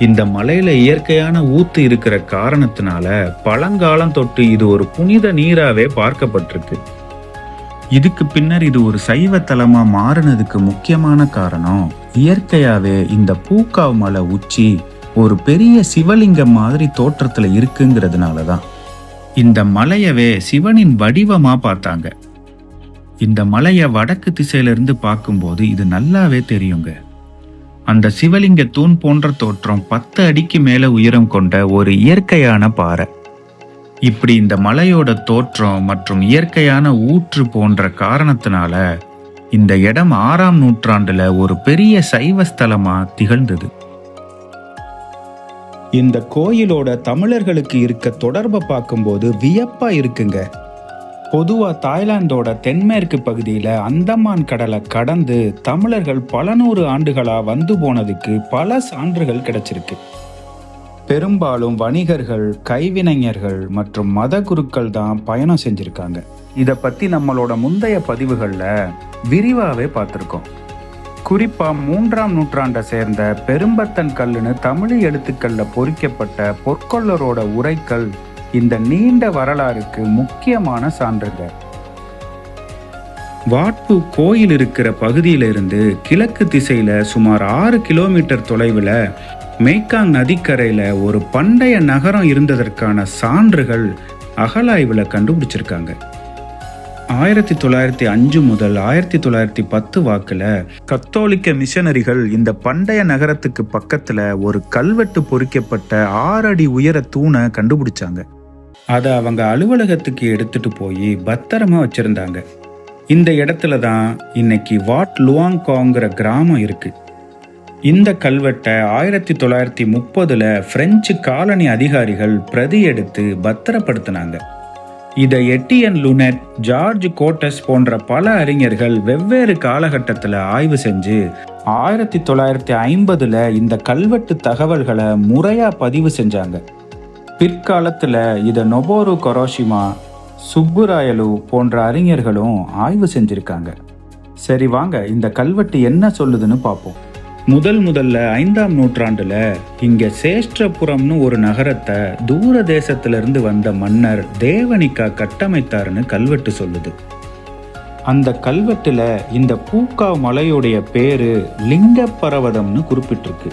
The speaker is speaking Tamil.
இந்த மலையில இயற்கையான ஊத்து இருக்கிற காரணத்தினால பழங்காலம் தொட்டு இது ஒரு புனித நீராவே பார்க்கப்பட்டிருக்கு. இதுக்கு பின்னர் இது ஒரு சைவ தலமா மாறினதுக்கு முக்கியமான காரணம் இயற்கையாவே இந்த பூக்காவ் மலை உச்சி ஒரு பெரிய சிவலிங்கம் மாதிரி தோற்றத்துல இருக்குங்கிறதுனால தான் இந்த மலையவே சிவனின் வடிவமா பார்த்தாங்க. இந்த மலையை வடக்கு திசையில இருந்து பார்க்கும்போது இது நல்லாவே தெரியுங்க. அந்த சிவலிங்க தூண் போன்ற தோற்றம் பத்து அடிக்கு மேல உயரம் கொண்ட ஒரு இயற்கையான பாறை. இப்படி இந்த மலையோட தோற்றம் மற்றும் இயற்கையான ஊற்று போன்ற காரணத்தினால இந்த இடம் ஆறாம் நூற்றாண்டுல ஒரு பெரிய சைவ ஸ்தலமா திகழ்ந்தது. இந்த கோயிலோட தமிழர்களுக்கு இருக்க தொடர்பை பார்க்கும்போது வியப்பா இருக்குங்க. பொதுவாக தாய்லாந்தோட தென்மேற்கு பகுதியில் அந்தமான் கடலை கடந்து தமிழர்கள் பல நூறு ஆண்டுகளாக வந்து போனதுக்கு பல சான்றுகள் கிடைச்சிருக்கு. பெரும்பாலும் வணிகர்கள் கைவினைஞர்கள் மற்றும் மத குருக்கள் தான் பயணம் செஞ்சுருக்காங்க. இதை பற்றி நம்மளோட முந்தைய பதிவுகளில் விரிவாகவே பார்த்துருக்கோம். குறிப்பாக மூன்றாம் நூற்றாண்டை சேர்ந்த பெரும்பத்தன் கல்லுன்னு தமிழ் எழுத்துக்களில் பொறிக்கப்பட்ட பொற்கொள்ளரோட உரைக்கல் இந்த நீண்ட வரலாறுக்கு முக்கியமான சான்றுங்க வாட்பு கோயில் இருக்கிற பகுதியிலிருந்து கிழக்கு திசையில சுமார் ஆறு கிலோமீட்டர் தொலைவில் மேய்காங் நதிக்கரையில் ஒரு பண்டைய நகரம் இருந்ததற்கான சான்றுகள் அகலாய்வில் கண்டுபிடிச்சிருக்காங்க. ஆயிரத்தி தொள்ளாயிரத்தி அஞ்சு முதல் ஆயிரத்தி தொள்ளாயிரத்தி பத்து வாக்கில் கத்தோலிக்க மிஷனரிகள் இந்த பண்டைய நகரத்துக்கு பக்கத்தில் ஒரு கல்வெட்டு பொறிக்கப்பட்ட ஆறு அடி உயர தூணை கண்டுபிடிச்சாங்க. அதை அவங்க அலுவலகத்துக்கு எடுத்துட்டு போய் பத்திரமா வச்சிருந்தாங்க. இந்த இடத்துல தான் இன்னைக்கு வாட் லுவாங்காங்கிற கிராமம் இருக்கு. இந்த கல்வெட்டை ஆயிரத்தி தொள்ளாயிரத்தி முப்பதுல பிரெஞ்சு காலனி அதிகாரிகள் பிரதி எடுத்து பத்திரப்படுத்தினாங்க. இதை எட்டியன் லுனெட் ஜார்ஜ் கோட்டஸ் போன்ற பல அறிஞர்கள் வெவ்வேறு காலகட்டத்தில் ஆய்வு செஞ்சு ஆயிரத்தி தொள்ளாயிரத்தி ஐம்பதுல இந்த கல்வெட்டு தகவல்களை முறையா பதிவு செஞ்சாங்க. பிற்காலத்தில் இதை நொபோரு கொரோஷிமா சுப்புராயலு போன்ற அறிஞர்களும் ஆய்வு செஞ்சிருக்காங்க. சரி வாங்க இந்த கல்வெட்டு என்ன சொல்லுதுன்னு பார்ப்போம் முதல் முதல்ல ஐந்தாம் நூற்றாண்டுல இங்க சேஷ்டபுரம்னு ஒரு நகரத்தை தூர தேசத்திலிருந்து வந்த மன்னர் தேவனிக்கா கட்டமைத்தாருன்னு கல்வெட்டு சொல்லுது. அந்த கல்வெட்டுல இந்த பூக்கா மலையுடைய பேரு லிங்க பர்வதம்னு குறிப்பிட்டிருக்கு.